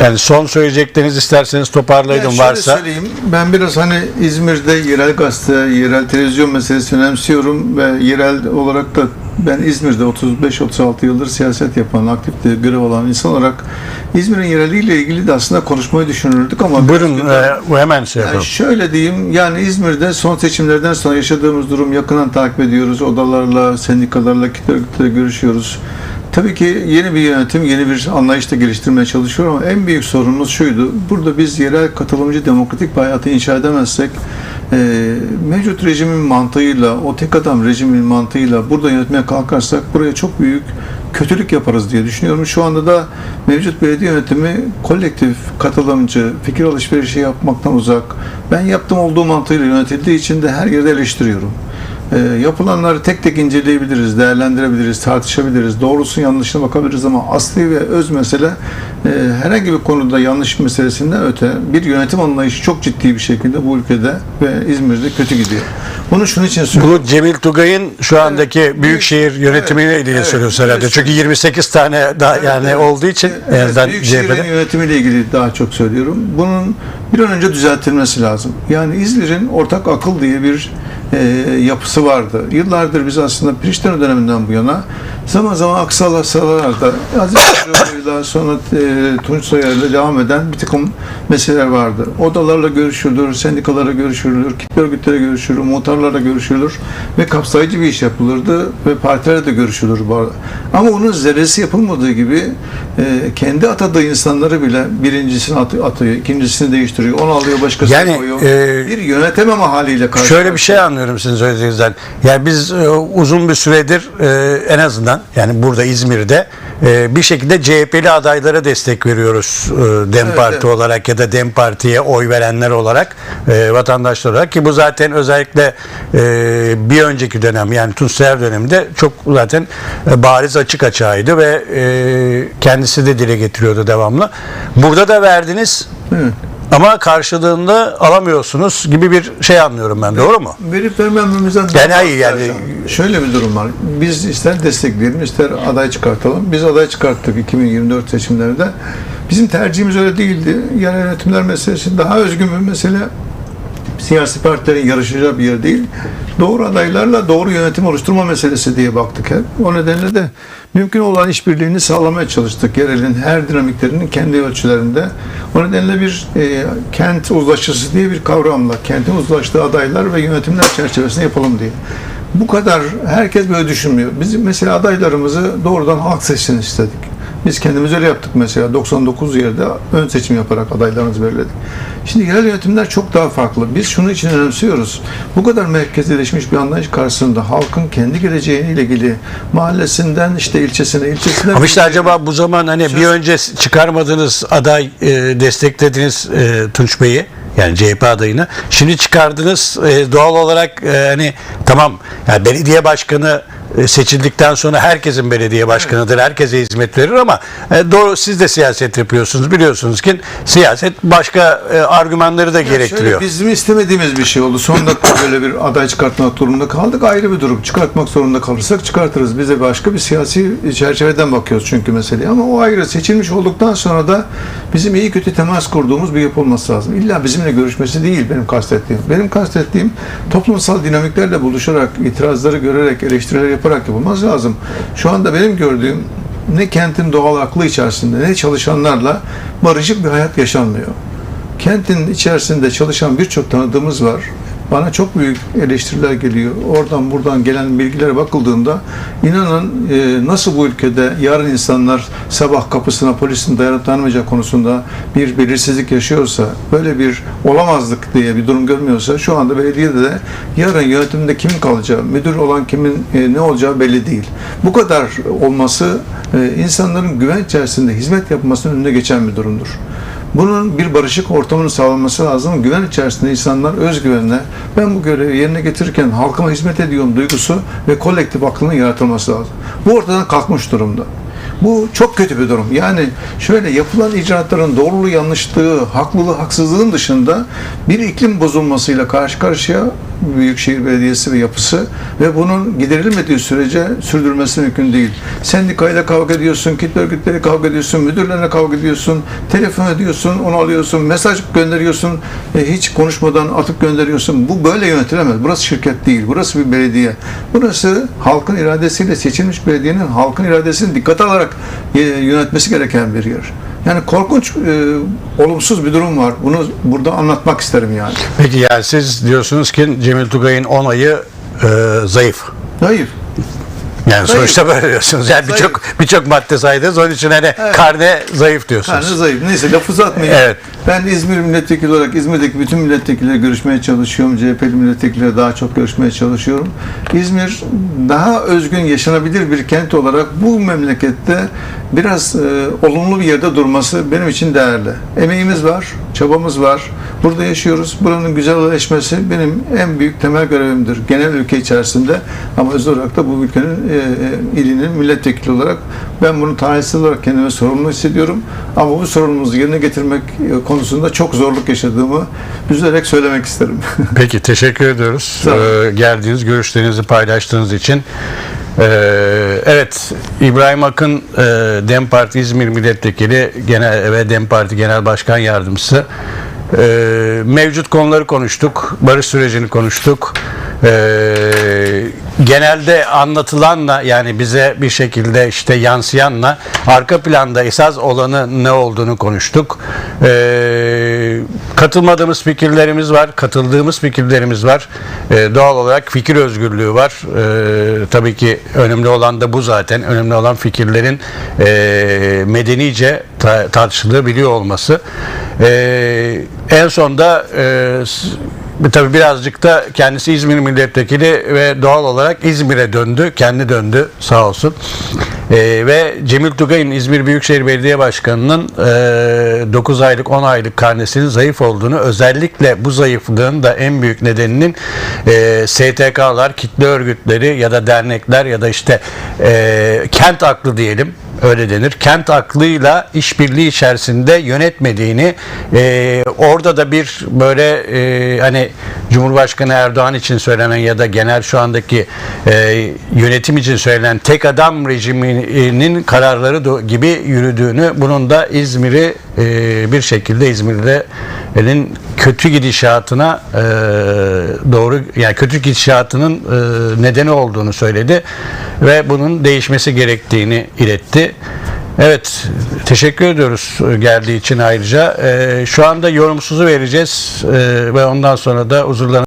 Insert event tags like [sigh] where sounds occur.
Yani son söyleyecekleriniz isterseniz toparlayın Ya şöyle varsa. söyleyeyim. Ben biraz hani İzmir'de yerel gazete, yerel televizyon meselesini önemsiyorum ve yerel olarak da ben İzmir'de 35-36 yıldır siyaset yapan, aktif de görev olan insan olarak İzmir'in yereliyle ilgili de aslında konuşmayı düşünürdük ama Buyurun e, hemen şey yani yapalım. şöyle diyeyim, yani İzmir'de son seçimlerden sonra yaşadığımız durum yakından takip ediyoruz. Odalarla, sendikalarla, kitle görüşüyoruz. Tabii ki yeni bir yönetim, yeni bir anlayış da geliştirmeye çalışıyor ama en büyük sorunumuz şuydu. Burada biz yerel katılımcı demokratik bir hayatı inşa edemezsek e, mevcut rejimin mantığıyla, o tek adam rejimin mantığıyla burada yönetmeye kalkarsak buraya çok büyük kötülük yaparız diye düşünüyorum. Şu anda da mevcut belediye yönetimi kolektif, katılımcı, fikir alışverişi yapmaktan uzak. Ben yaptığım olduğu mantığıyla yönetildiği için de her yerde eleştiriyorum. E, yapılanları tek tek inceleyebiliriz, değerlendirebiliriz, tartışabiliriz, doğrusu yanlışına bakabiliriz ama asli ve öz mesele e, herhangi bir konuda yanlış meselesinden öte bir yönetim anlayışı çok ciddi bir şekilde bu ülkede ve İzmir'de kötü gidiyor. Bunu şunun için söylüyorum. Bu Cemil Tugay'ın şu andaki büyükşehir yönetimiyle Evet, ilgili evet. söylüyorsun herhalde. Evet. Çünkü 28 tane daha yani evet. olduğu için en Büyükşehir'in CHP'de. yönetimiyle ilgili daha çok söylüyorum. Bunun bir an önce düzeltilmesi lazım. Yani İzmir'in ortak akıl diye bir e, yapısı vardı. Yıllardır biz aslında Priştine döneminden bu yana zaman zaman aksalarlarda Aziz Yıldırım'la [coughs] sonra e, Tunç Soyer'le devam eden bir takım meseleler vardı. Odalarla görüşülür, sendikalarla görüşülür, kitle örgütlere görüşülür, muhtarlarla görüşülür ve kapsayıcı bir iş yapılırdı ve partilerle de görüşülür bu arada. Ama onun zerresi yapılmadığı gibi e, kendi atadığı insanları bile birincisini atı- atıyor, ikincisini değiştiriyor, onu alıyor başkasını Yani, koyuyor. e, bir yönetememe haliyle karşı Şöyle bir şey anlıyorum sizin söylediğinizden. Yani biz e, uzun bir süredir e, en azından yani burada İzmir'de e, bir şekilde CHP'li adaylara destek veriyoruz e, Dem Evet, Parti evet. olarak ya da Dem Parti'ye oy verenler olarak e, vatandaşlar olarak ki bu zaten özellikle e, bir önceki dönem yani Tunçer döneminde çok zaten e, bariz açık açığıydı ve e, kendisi de dile getiriyordu devamlı. Burada da verdiniz Evet. Ama karşılığında alamıyorsunuz gibi bir şey anlıyorum ben. Doğru mu? Verip vermememizden Yani hayır, yani- şöyle bir durum var. Biz ister destekleyelim ister aday çıkartalım. Biz aday çıkarttık 2024 seçimlerde. Bizim tercihimiz öyle değildi. Yerel yönetimler meselesi daha özgün bir mesele. Siyasi partilerin yarışacağı bir yer değil. Doğru adaylarla doğru yönetim oluşturma meselesi diye baktık hep. O nedenle de mümkün olan işbirliğini sağlamaya çalıştık. Yerelin her dinamiklerinin kendi ölçülerinde. O nedenle bir e, kent uzlaşısı diye bir kavramla kentin uzlaştığı adaylar ve yönetimler çerçevesinde yapalım diye. Bu kadar herkes böyle düşünmüyor. Biz mesela adaylarımızı doğrudan halk seçsin istedik. Biz kendimiz öyle yaptık mesela 99 yerde ön seçim yaparak adaylarımızı belirledik. Şimdi yerel yönetimler çok daha farklı. Biz şunu için önemsiyoruz. Bu kadar merkezileşmiş bir anlayış karşısında halkın kendi geleceğiyle ilgili mahallesinden işte ilçesine, ilçesine Ama işte acaba bu zaman hani bir önce çıkarmadığınız aday e, desteklediğiniz e, Tunç Bey'i yani CHP adayını şimdi çıkardınız e, doğal olarak e, hani tamam yani belediye başkanı seçildikten sonra herkesin belediye başkanıdır. Herkese hizmet verir ama e, doğru siz de siyaset yapıyorsunuz. Biliyorsunuz ki siyaset başka e, argümanları da gerektiriyor. Şöyle bizim istemediğimiz bir şey oldu. Son dakika böyle bir aday çıkartmak durumunda kaldık. Ayrı bir durum. Çıkartmak zorunda kalırsak çıkartırız. Bize başka bir siyasi çerçeveden bakıyoruz çünkü meseleye. Ama o ayrı. Seçilmiş olduktan sonra da bizim iyi kötü temas kurduğumuz bir yapı olması lazım. İlla bizimle görüşmesi değil benim kastettiğim. Benim kastettiğim toplumsal dinamiklerle buluşarak, itirazları görerek, eleştiriler yaparak yapılması lazım. Şu anda benim gördüğüm ne kentin doğal aklı içerisinde ne çalışanlarla barışık bir hayat yaşanmıyor. Kentin içerisinde çalışan birçok tanıdığımız var. Bana çok büyük eleştiriler geliyor. Oradan buradan gelen bilgilere bakıldığında inanın e, nasıl bu ülkede yarın insanlar sabah kapısına polisin dayanıp dayanmayacağı konusunda bir belirsizlik yaşıyorsa, böyle bir olamazlık diye bir durum görmüyorsa şu anda belediyede de yarın yönetimde kimin kalacağı, müdür olan kimin e, ne olacağı belli değil. Bu kadar olması e, insanların güven içerisinde hizmet yapmasının önüne geçen bir durumdur. Bunun bir barışık ortamının sağlanması lazım. Güven içerisinde insanlar özgüvenle ben bu görevi yerine getirirken halkıma hizmet ediyorum duygusu ve kolektif aklının yaratılması lazım. Bu ortadan kalkmış durumda. Bu çok kötü bir durum. Yani şöyle yapılan icraatların doğruluğu, yanlışlığı, haklılığı, haksızlığın dışında bir iklim bozulmasıyla karşı karşıya Büyükşehir Belediyesi ve yapısı ve bunun giderilmediği sürece sürdürmesi mümkün değil. Sendikayla kavga ediyorsun, kitle örgütleriyle kavga ediyorsun, müdürlerle kavga ediyorsun, telefon ediyorsun, onu alıyorsun, mesaj gönderiyorsun, e, hiç konuşmadan atıp gönderiyorsun. Bu böyle yönetilemez. Burası şirket değil, burası bir belediye. Burası halkın iradesiyle seçilmiş belediyenin halkın iradesini dikkate alarak e, yönetmesi gereken bir yer. Yani korkunç, e, olumsuz bir durum var. Bunu burada anlatmak isterim yani. Peki yani siz diyorsunuz ki Cemil Tugay'ın onayı e, zayıf. Hayır. Yani sonuçta böyle diyorsunuz. Yani Zayıf. birçok birçok madde saydınız. Onun için hani Evet. karne zayıf diyorsunuz. Yani zayıf. Neyse lafı uzatmayayım. Evet. Ben İzmir milletvekili olarak İzmir'deki bütün milletvekilleriyle görüşmeye çalışıyorum. CHP'li milletvekilleriyle daha çok görüşmeye çalışıyorum. İzmir daha özgün yaşanabilir bir kent olarak bu memlekette biraz e, olumlu bir yerde durması benim için değerli. Emeğimiz var, çabamız var. Burada yaşıyoruz. Buranın güzelleşmesi benim en büyük temel görevimdir. Genel ülke içerisinde ama özel olarak da bu ülkenin e, e, ilinin milletvekili olarak ben bunu tanesiz olarak kendime sorumlu hissediyorum. Ama bu sorumluluğumuzu yerine getirmek e, konusunda çok zorluk yaşadığımı üzülerek söylemek isterim. [laughs] Peki teşekkür ediyoruz. Ee, geldiğiniz, görüşlerinizi paylaştığınız için. Ee, evet, İbrahim Akın e, DEM Parti İzmir Milletvekili genel ve DEM Parti Genel Başkan Yardımcısı. Ee, mevcut konuları konuştuk, barış sürecini konuştuk. Ee, genelde anlatılanla yani bize bir şekilde işte yansıyanla arka planda esas olanı ne olduğunu konuştuk. Ee, katılmadığımız fikirlerimiz var, katıldığımız fikirlerimiz var. Ee, doğal olarak fikir özgürlüğü var. Ee, tabii ki önemli olan da bu zaten. Önemli olan fikirlerin e, medenice ta- tartışılabiliyor olması. Ee, en sonda e, Tabii birazcık da kendisi İzmir milletvekili ve doğal olarak İzmir'e döndü. Kendi döndü sağ olsun. Ee, ve Cemil Tugay'ın İzmir Büyükşehir Belediye Başkanı'nın e, 9 aylık 10 aylık karnesinin zayıf olduğunu özellikle bu zayıflığın da en büyük nedeninin e, STK'lar, kitle örgütleri ya da dernekler ya da işte e, kent aklı diyelim öyle denir. Kent aklıyla işbirliği içerisinde yönetmediğini e, orada da bir böyle e, hani Cumhurbaşkanı Erdoğan için söylenen ya da genel şu andaki e, yönetim için söylenen tek adam rejiminin kararları gibi yürüdüğünü bunun da İzmir'i e, bir şekilde İzmir'in kötü gidişatına e, doğru yani kötü gidişatının e, nedeni olduğunu söyledi ve bunun değişmesi gerektiğini iletti. Evet, teşekkür ediyoruz geldiği için ayrıca. E, şu anda yorumsuzu vereceğiz e, ve ondan sonra da huzurlarına